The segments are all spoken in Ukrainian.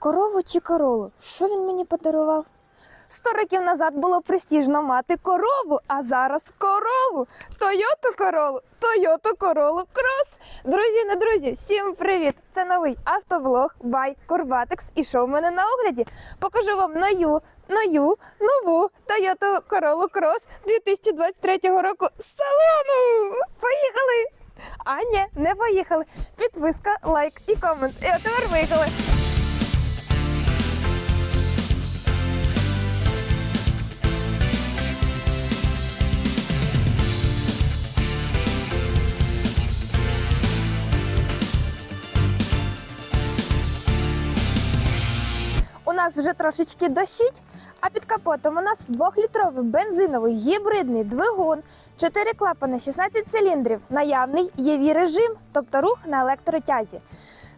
Корову чи королу? Що він мені подарував? Сто років назад було престижно мати корову, а зараз корову. Тойоту королу, Тойоту королу крос. Друзі, не друзі, всім привіт! Це новий автовлог by Corvatex. І що в мене на огляді? Покажу вам нову, нову, нову Toyota Corolla Cross 2023 року з салону. Поїхали! А не поїхали. Підписка, лайк і комент. І от тепер виїхали. Нас вже трошечки дощить, а під капотом у нас двохлітровий бензиновий гібридний двигун, 4 клапани, 16 циліндрів, наявний єві режим, тобто рух на електротязі.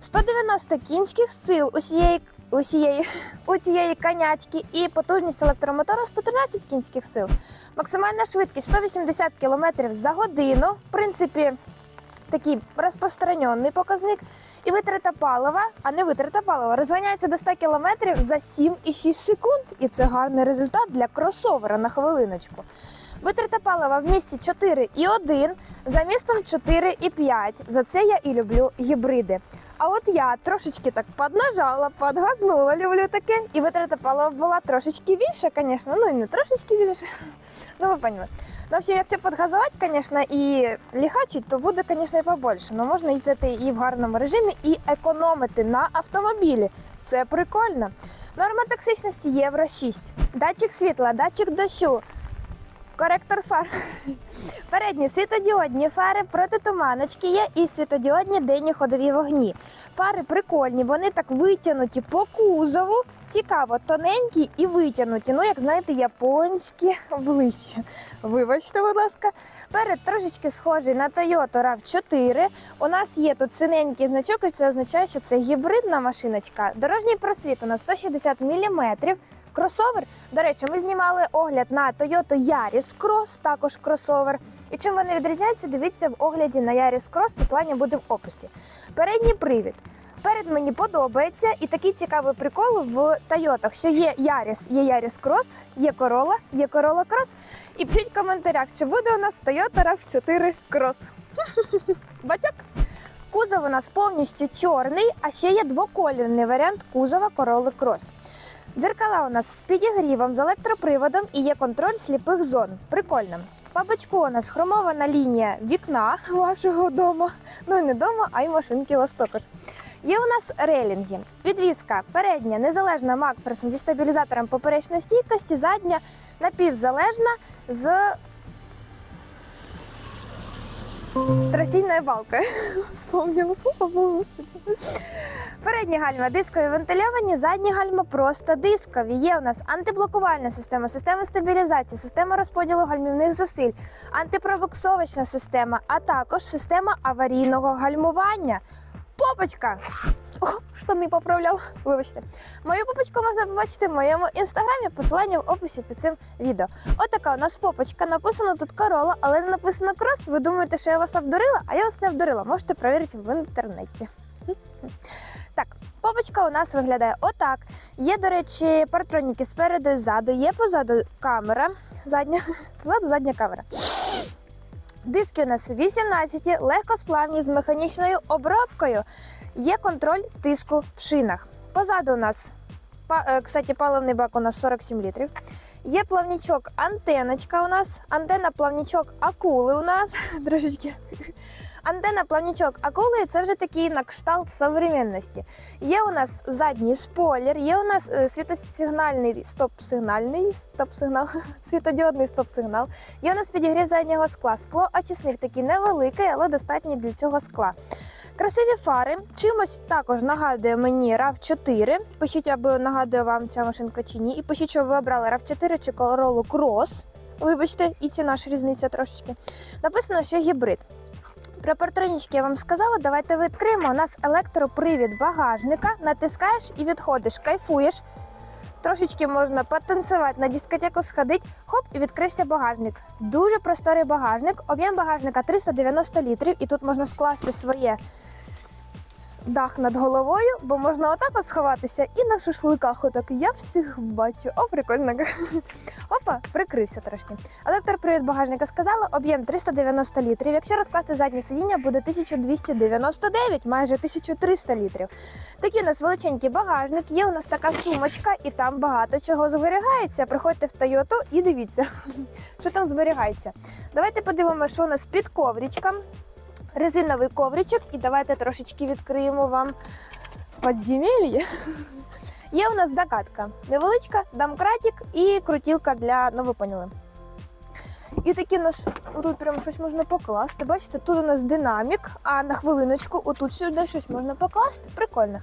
190 кінських сил усієї, усієї, у цієї конячки і потужність електромотора 113 кінських сил. Максимальна швидкість 180 км за годину. В принципі, такий розпространений показник. І витрата палива, а не витрата палива, розганяється до 100 км за 7,6 секунд. І це гарний результат для кросовера на хвилиночку. Витрата палива в місті 4,1, за містом 4,5. За це я і люблю гібриди. А от я трошечки так поднажала, подгазнула, люблю таке. І витрата палива була трошечки більша, звісно. Ну і не трошечки більше. Ну, ви поняли. Ну, в якщо підгазувати, звісно, і ліхачить, то буде, звісно, і побольше. Ну, можна їздити і в гарному режимі, і економити на автомобілі. Це прикольно. Норма токсичності Євро 6. Датчик світла, датчик дощу, коректор фар. Передні світодіодні фари протитуманочки є і світодіодні денні ходові вогні. Фари прикольні, вони так витягнуті по кузову. Цікаво, тоненькі і витягнуті. Ну, як знаєте, японські обличчя. Вибачте, будь ласка. Перед трошечки схожий на Toyota RAV4. У нас є тут синенький значок, і це означає, що це гібридна машиночка. Дорожній просвіт у нас 160 мм. Кросовер. До речі, ми знімали огляд на Toyota Yaris Cross, також кросовер. І чим вони відрізняються, дивіться в огляді на Yaris Cross, посилання буде в описі. Передній привід. Перед мені подобається і такий цікавий прикол в Тойотах, що є Yaris, є Yaris Cross, є Corolla, є Corolla Cross. І пишіть в коментарях, чи буде у нас Toyota RAV4 Cross. Бачок? Кузов у нас повністю чорний, а ще є двоколірний варіант кузова Corolla Cross. Дзеркала у нас з підігрівом, з електроприводом і є контроль сліпих зон. Прикольно. По у нас хромована лінія вікна вашого дому. Ну і не дому, а й машинки вас також. Є у нас рейлінги. Підвізка передня незалежна Макферсон зі стабілізатором поперечної стійкості, задня напівзалежна з тросійною балкою. Вспомнила слово, господи. Передні гальма дискові вентильовані, задні гальма просто дискові. Є у нас антиблокувальна система, система стабілізації, система розподілу гальмівних зусиль, антипробуксовочна система, а також система аварійного гальмування. Попочка! О, штани поправляв. Вибачте. Мою попочку можна побачити в моєму інстаграмі, посилання в описі під цим відео. Отака у нас попочка. Написано тут корола, але не написано крос. Ви думаєте, що я вас обдурила, а я вас не обдурила. Можете перевірити в інтернеті. Так, попочка у нас виглядає отак. Є, до речі, партроніки спереду і ззаду, є позаду камера. Задня, позаду задня камера. Диски у нас 18, легкосплавні з механічною обробкою. Є контроль тиску в шинах. Позаду у нас, е, кстати, паливний бак у нас 47 літрів. Є плавнічок антеночка у нас, антенна плавнічок акули у нас. Трошечки. Антенна плавнічок акули це вже такий на кшталт современності. Є у нас задній спойлер, є у нас е, світосигнальний стоп-сигнальний стоп-сигнал, світодіодний стоп-сигнал. Є у нас підігрів заднього скла. Скло очисник такий невеликий, але достатній для цього скла. Красиві фари. Чимось також нагадує мені RAV4. Пишіть, аби нагадує вам ця машинка чи ні. І пишіть, що ви обрали RAV4 чи Corolla Cross. Вибачте, і ціна ж різниця трошечки. Написано, що гібрид. Про партронічки я вам сказала, давайте відкриємо. У нас електропривід багажника, натискаєш і відходиш, кайфуєш. Трошечки можна потанцювати на дискотеку, сходити, хоп, і відкрився багажник. Дуже просторий багажник. Об'єм багажника 390 літрів, і тут можна скласти своє дах над головою, бо можна отак от сховатися і на шашликах отак. Я всіх бачу. О, прикольно. Опа, прикрився трошки. Електропривід багажника сказала, об'єм 390 літрів. Якщо розкласти заднє сидіння, буде 1299, майже 1300 літрів. Такий у нас величенький багажник, є у нас така сумочка, і там багато чого зберігається. Приходьте в Тойоту і дивіться, що там зберігається. Давайте подивимося, що у нас під коврічком. Резиновий ковричок, і давайте трошечки відкриємо вам подземелье. Є у нас докатка. Невеличка, домкратик і крутілка для, ну ви поняли. І такі у нас тут прямо щось можна покласти. Бачите, тут у нас динамік, а на хвилиночку отут сюди щось можна покласти. Прикольно.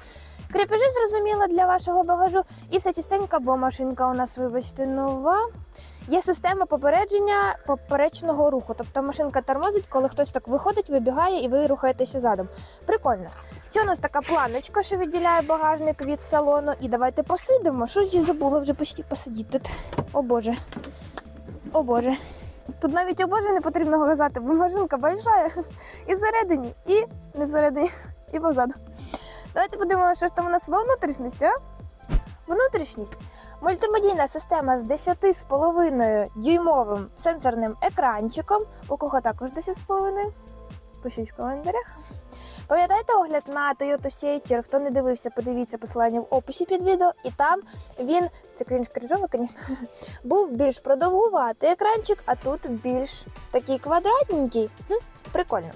Крепежі зрозуміло для вашого багажу. І все чистенько, бо машинка у нас, вибачте, нова. Є система попередження поперечного руху. Тобто машинка тормозить, коли хтось так виходить, вибігає і ви рухаєтеся задом. Прикольно. Це у нас така планочка, що відділяє багажник від салону. І давайте посидимо. Що ж я забула вже почти посидіти тут. О Боже. О Боже. Тут навіть о Боже не потрібно казати, бо машинка большая. І всередині, і не всередині, і позаду. Давайте подивимося, що ж там у нас во внутрішності, а? Внутрішність. Мультимедійна система з 10,5 дюймовим сенсорним екранчиком. У кого також 10,5? Пишіть в коментарях. Пам'ятаєте огляд на Toyota Seacher? Хто не дивився, подивіться посилання в описі під відео. І там він, це крінж крінжовий, звісно, був більш продовгуватий екранчик, а тут більш такий квадратненький. Прикольно.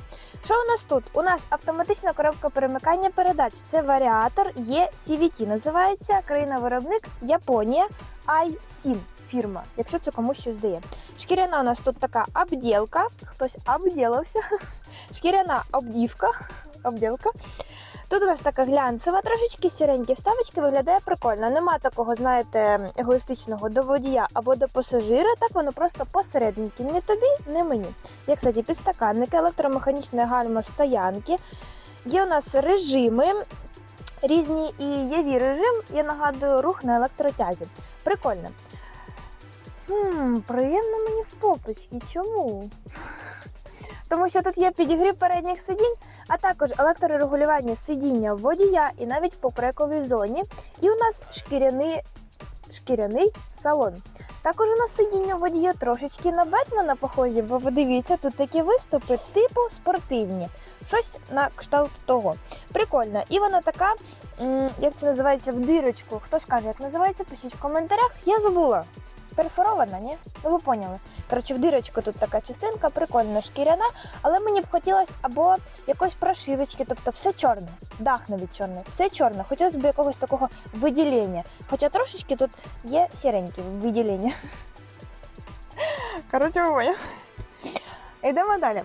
Що у нас тут? У нас автоматична коробка перемикання передач. Це варіатор є CVT, називається країна-виробник Японія iSIN фірма, якщо це комусь щось дає. Шкіряна у нас тут така обділка, хтось обділився. Шкіряна обдівка. обділка. Тут у нас така глянцева, трошечки сіренькі вставочки, виглядає прикольно. Нема такого, знаєте, егоїстичного до водія або до пасажира, так воно просто посередненьке. Не тобі, не мені. Є, кстати, підстаканники, електромеханічне гальмо стоянки. Є у нас режими. Різні і є режим, я нагадую, рух на електротязі. Прикольно. Хм, приємно мені в попочці. Чому? Тому що тут є підігрів передніх сидінь, а також електрорегулювання сидіння водія і навіть по прековій зоні. І у нас шкіряний, шкіряний салон. Також у нас сидіння водія трошечки на Бетмена похожі, бо ви дивіться, тут такі виступи типу спортивні. Щось на кшталт того. Прикольно. І вона така, як це називається, в дирочку. Хто скаже, як називається, пишіть в коментарях. Я забула. Перфорована, ні? Ну ви поняли. Коротше, в дирочку тут така частинка, прикольна шкіряна, але мені б хотілося або якоїсь прошивочки, тобто все чорне, дах навіть чорний, все чорне. Хотілося б якогось такого виділення. Хоча трошечки тут є сіреньке виділення. Коротше, ви. Йдемо далі.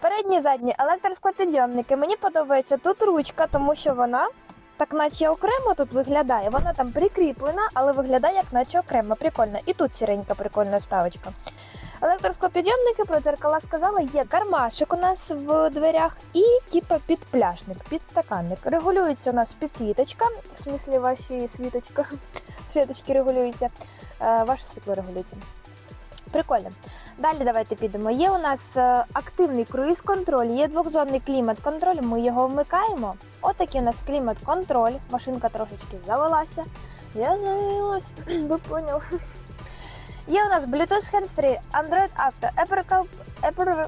Передні задні електросклопідйомники. Мені подобається тут ручка, тому що вона так наче окремо тут виглядає. Вона там прикріплена, але виглядає як наче окремо. Прикольно. І тут сіренька прикольна вставочка. Електросклопідйомники про дзеркала сказала, є кармашик у нас в дверях і типу підпляшник, підстаканник. Регулюється у нас підсвіточка, в смислі ваші світочка, світочки регулюються, е, ваше світло регулюється. Прикольно. Далі давайте підемо. Є у нас е, активний круїз-контроль, є двохзонний клімат-контроль. Ми його вмикаємо. Отакий у нас клімат-контроль. Машинка трошечки завелася. Я завелась, ви поняли. Є у нас Bluetooth Hands-Free, Android Auto, Apple, Apple,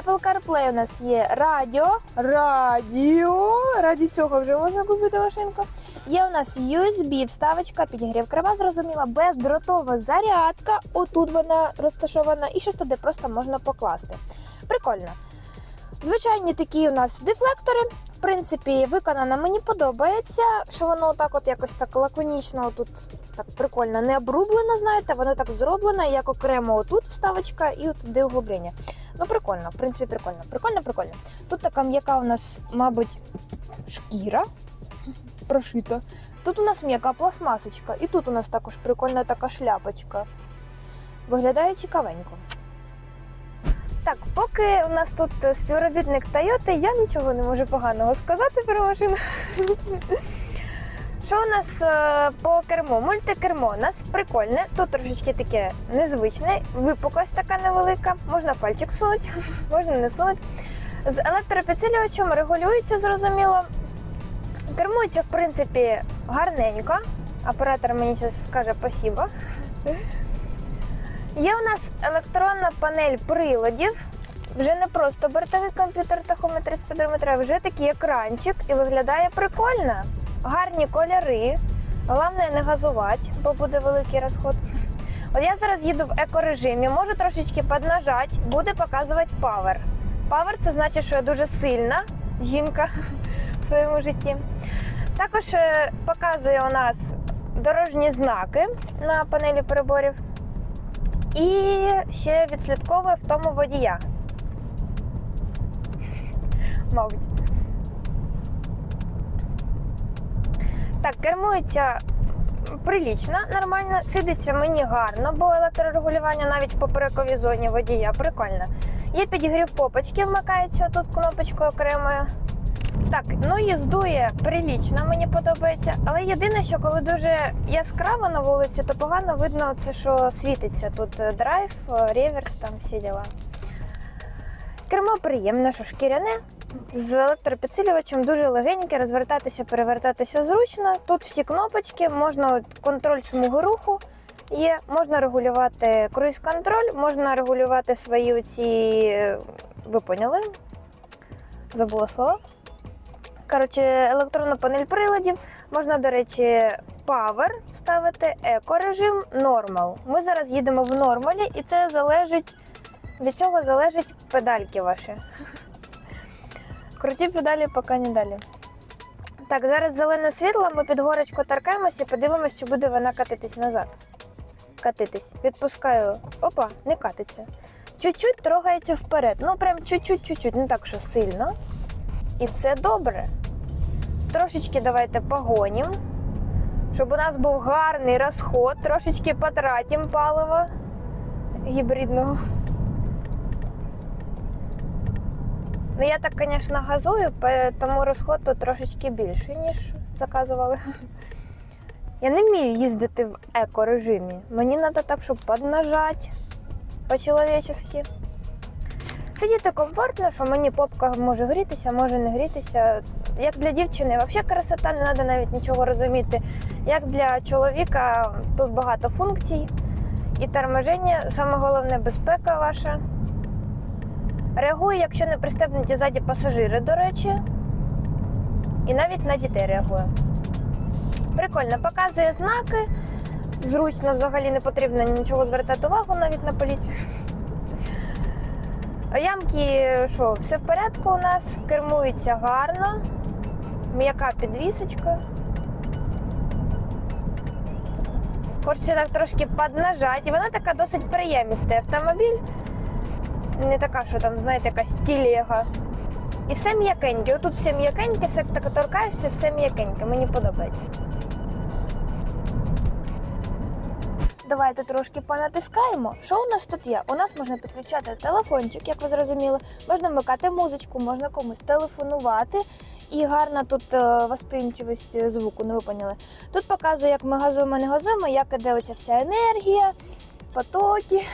Apple CarPlay у нас є радіо. Радіо. Раді цього вже можна купити машинку. Є у нас USB вставочка, підігрів крива, зрозуміла, бездротова зарядка. Отут вона розташована, і щось туди просто можна покласти. Прикольно. Звичайні такі у нас дефлектори. В принципі, виконана мені подобається, що воно так от якось так лаконічно тут так прикольно не обрублено, знаєте, воно так зроблено, як окремо отут вставочка і туди углублення. Ну, прикольно, в принципі, прикольно. Прикольно, прикольно. Тут така м'яка у нас, мабуть, шкіра прошита. Тут у нас м'яка пластмасочка, і тут у нас також прикольна така шляпочка. Виглядає цікавенько. Так, поки у нас тут е, співробітник Toyota, я нічого не можу поганого сказати про машину. Що у нас е, по керму? Мультикермо у нас прикольне. Тут трошечки таке незвичне, випуклость така невелика. Можна пальчик сунути, можна не сунути. З електропідсилювачем регулюється, зрозуміло. Кермується, в принципі, гарненько. Оператор мені зараз скаже спасибо. Є у нас електронна панель приладів. Вже не просто бортовий комп'ютер тахометр і спідометр, вже такий екранчик і виглядає прикольно. Гарні кольори. Головне не газувати, бо буде великий розход. От я зараз їду в екорежимі, можу трошечки поднажати, буде показувати павер. Павер це значить, що я дуже сильна жінка в своєму житті. Також е, показує у нас дорожні знаки на панелі переборів. І ще відслідковує в тому водія. Мабуть. Так, кермується прилічно, нормально. Сидиться мені гарно, бо електрорегулювання навіть в поперековій зоні водія прикольно. Є підігрів попочки, вмикається тут кнопочкою окремою. Так, ну їздує прилічно, мені подобається. Але єдине, що коли дуже яскраво на вулиці, то погано видно це, що світиться. Тут е, драйв, е, реверс, там всі діла. Кермо приємне, що шкіряне. З електропідсилювачем дуже легеньке, розвертатися, перевертатися зручно. Тут всі кнопочки, можна контроль смуги руху є, можна регулювати круїз-контроль, можна регулювати свої оці, е, ви поняли? Забула слово. Коротше, електронну панель приладів. Можна, до речі, Power вставити, еко-режим, нормал. Ми зараз їдемо в нормалі, і це залежить від цього залежать педальки ваші. Круті педалі, поки не далі. Так, зараз зелене світло, ми під горочку торкаємося і подивимося, чи буде вона катитись назад. Катитись. Відпускаю. Опа, не катиться. Чуть-чуть трогається вперед. Ну, прям чуть-чуть, чуть-чуть, не так, що сильно. І це добре. Трошечки давайте погонім, щоб у нас був гарний розход, трошечки потратимо палива гібридного. Ну, я так, звісно, газую, тому розход тут трошечки більший, ніж заказували. Я не вмію їздити в еко-режимі. Мені треба так, щоб поднажати по-чоловічески. Сидіти комфортно, що мені попка може грітися, може не грітися. Як для дівчини, взагалі красота, не треба навіть нічого розуміти. Як для чоловіка тут багато функцій і торможення, саме головне безпека ваша. Реагує, якщо не пристебнуті ззаді пасажири, до речі. І навіть на дітей реагує. Прикольно, показує знаки. Зручно взагалі не потрібно нічого звертати увагу навіть на поліцію. Ямки, що, все в порядку у нас, кермується гарно, м'яка підвісочка. Хочеться так трошки поднажати. І вона така досить приємістий автомобіль. Не така, що там, знаєте, якась тілега. І все м'якеньке. Отут все м'якеньке, все так торкаєшся, все м'якеньке. Мені подобається. Давайте трошки понатискаємо. Що у нас тут є? У нас можна підключати телефончик, як ви зрозуміли, можна вмикати музичку, можна комусь телефонувати. І гарна тут е, восприймчивість звуку, ну ви поняли. Тут показує, як ми газуємо, не газуємо, як іде оця вся енергія, потоки.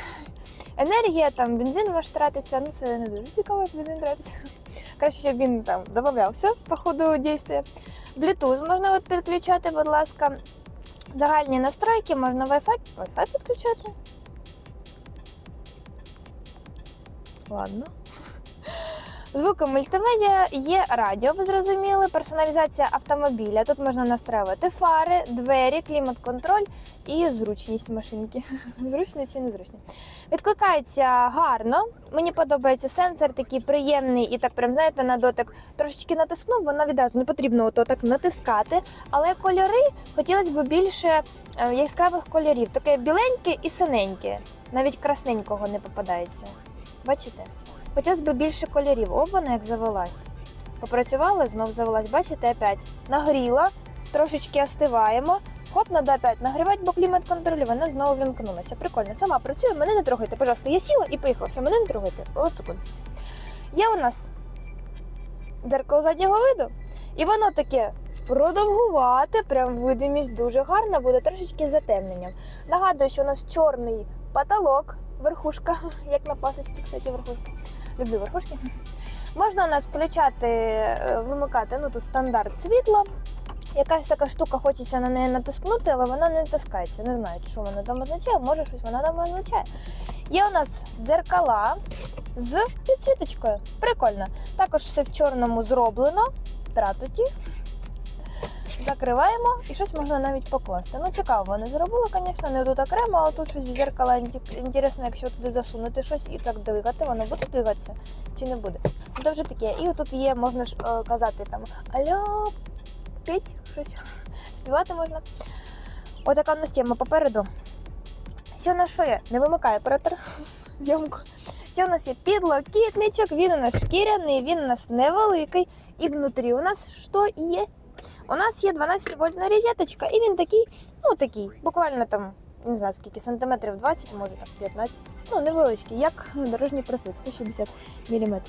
Енергія, там бензин ваш тратиться. Ну це не дуже цікаво, як бензин тратиться. Краще, щоб він там додавався по ходу дійства. Bluetooth можна от підключати, будь ласка. Загальні настройки, можна Wi-Fi, Wi-Fi підключати. Ладно. Звуки мультимедіа, є радіо, ви зрозуміли, персоналізація автомобіля. Тут можна настраювати фари, двері, клімат-контроль і зручність машинки. Зручно чи незручно. Відкликається гарно. Мені подобається сенсор, такий приємний і так прям, знаєте, на дотик трошечки натиснув, воно відразу не потрібно ото так натискати. Але кольори хотілося б більше е, яскравих кольорів. Таке біленьке і синеньке. Навіть красненького не попадається. Бачите? Хотілося б більше кольорів. О, вона як завелась. Попрацювали, знов завелась. Бачите, опять нагріла, трошечки остиваємо. Хоп, надо опять нагрівати, бо клімат контролю, вона знову вімкнулася. Прикольно. Сама працюю, мене не трогайте, пожалуйста. Я сіла і поїхала. Все, мене не трогайте. От прикольно. Є у нас дзеркало заднього виду, і воно таке продовгувати, прям видимість дуже гарна, буде трошечки з затемненням. Нагадую, що у нас чорний потолок, верхушка, як на пасочці, кстати, верхушка. Люблю верхушки. Можна у нас включати, е, вимикати ну тут стандарт світло. Якась така штука, хочеться на неї натиснути, але вона не натискається. Не знаю, що вона там означає, може щось вона там означає. Є у нас дзеркала з підсвіточкою. Прикольно. Також все в чорному зроблено. Тратуті. Закриваємо і щось можна навіть покласти. Ну, цікаво, вони зробили, звісно, не тут окремо, але тут щось в зеркала інтересно, якщо туди засунути щось і так двигати, воно буде двигатися чи не буде. Ну, то вже таке. І тут є, можна ж е, казати там Алло, піть, щось співати можна. Отака у нас тема попереду. Що у нас що є? Не вимикає оператор зйомку. Що у нас є підлокітничок, він у нас шкіряний, він у нас невеликий. І внутрі у нас що є? У нас є 12 вольтна розеточка, і він такий, ну такий, буквально там, не знаю скільки, сантиметрів 20, може там 15. Ну, невеличкий, як дорожній просвіт, 160 мм.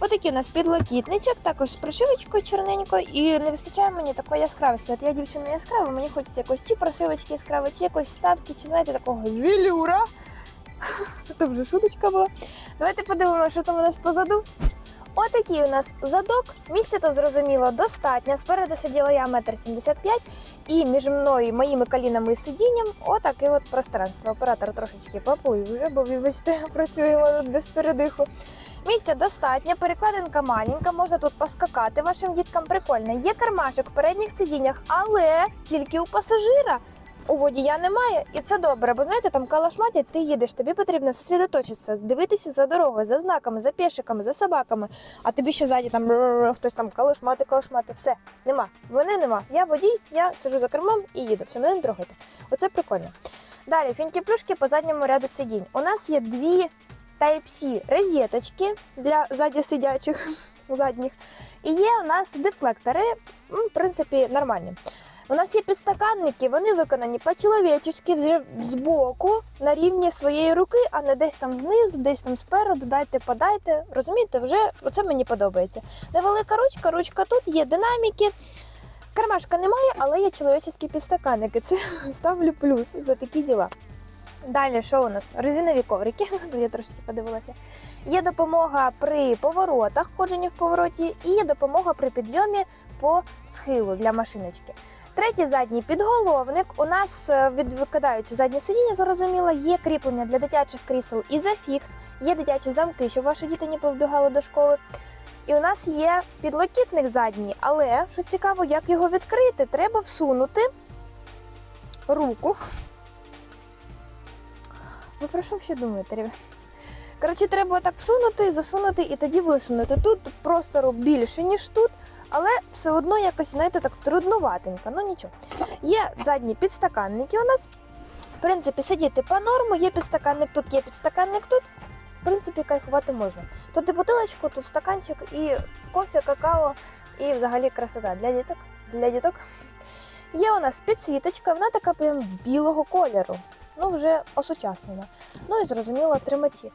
Отакий у нас підлокітничок, також з прошивочкою чорненькою, і не вистачає мені такої яскравості. От я дівчина яскрава, мені хочеться якось чи прошивочки яскравої, чи якоїсь ставки, чи знаєте, такого вілюра. Це вже шуточка була. Давайте подивимося, що там у нас позаду. Отакий у нас задок. Місця тут зрозуміло достатньо. Спереду сиділа я метр сімдесят п'ять, і між мною, моїми колінами і сидінням, отаке от пространство. Оператор трошечки поплив вже, бо вибачте, працюємо тут без передиху. Місця достатньо, перекладинка маленька, можна тут поскакати вашим діткам. Прикольно. Є кармашок в передніх сидіннях, але тільки у пасажира. У водія немає, і це добре, бо знаєте, там калашматять, ти їдеш, тобі потрібно зосередоточитися, дивитися за дорогою, за знаками, за пішиками, за собаками. А тобі ще ззаді там хтось там калашмати, калашмати. Все, нема. Вони нема. Я водій, я сижу за кермом і їду. Все, мене не трогайте. Оце прикольно. Далі фінтіплюшки по задньому ряду сидінь. У нас є дві Type-C розеточки для ззаді сидячих задніх. І є у нас дефлектори, в принципі, нормальні. У нас є підстаканники, вони виконані по-чоловічески, вже збоку, на рівні своєї руки, а не десь там знизу, десь там спереду, дайте, подайте. Розумієте, вже оце мені подобається. Невелика ручка, ручка тут, є динаміки. Кармашка немає, але є чоловічі підстаканники. Це ставлю плюс за такі діла. Далі, що у нас? Резинові коврики, я трошки подивилася. Є допомога при поворотах, ходженні в повороті, і є допомога при підйомі по схилу для машиночки. Третій задній підголовник. У нас е, відкидаються задні сидіння, зрозуміло, є кріплення для дитячих крісел і зафікс, є дитячі замки, щоб ваші діти не повбігали до школи. І у нас є підлокітник задній, але що цікаво, як його відкрити, треба всунути руку. Ви про що ще думаєте, ребят? Коротше, треба так всунути, засунути і тоді висунути. Тут простору більше, ніж тут, але все одно якось, знаєте, так трудноватенько. Ну нічого. Є задні підстаканники у нас. В принципі, сидіти по норму, є підстаканник тут, є підстаканник тут. В принципі, кайфувати можна. Тут і бутилочку, тут стаканчик, і кофе, какао, і взагалі красота для діток. Для діток. Є у нас підсвіточка, вона така прям білого кольору. Ну, вже осучаснена. Ну і зрозуміло, тримачі.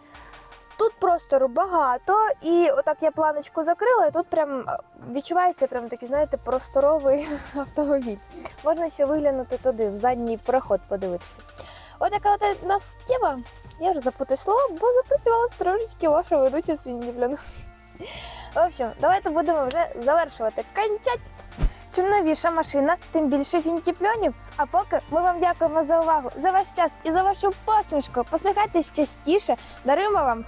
Тут простору багато, і отак я планочку закрила, і тут прям е, відчувається прям такий, знаєте, просторовий автомобіль. Можна ще виглянути туди, в задній проход подивитися. Отака от у нас тема. Я вже запутаю слова, бо запрацювала трошечки ваша ведуча свіндівляна. В общем, давайте будемо вже завершувати. Кончать! Чим новіша машина, тим більше фінтіпльонів. А поки ми вам дякуємо за увагу, за ваш час і за вашу посмішку. Посміхайтесь частіше, даруємо вам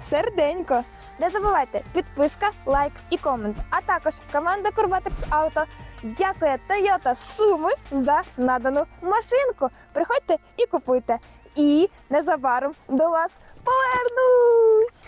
серденько. Не забувайте підписка, лайк і комент. А також команда Курбатекс Auto дякує Toyota Суми за надану машинку. Приходьте і купуйте. І незабаром до вас повернусь.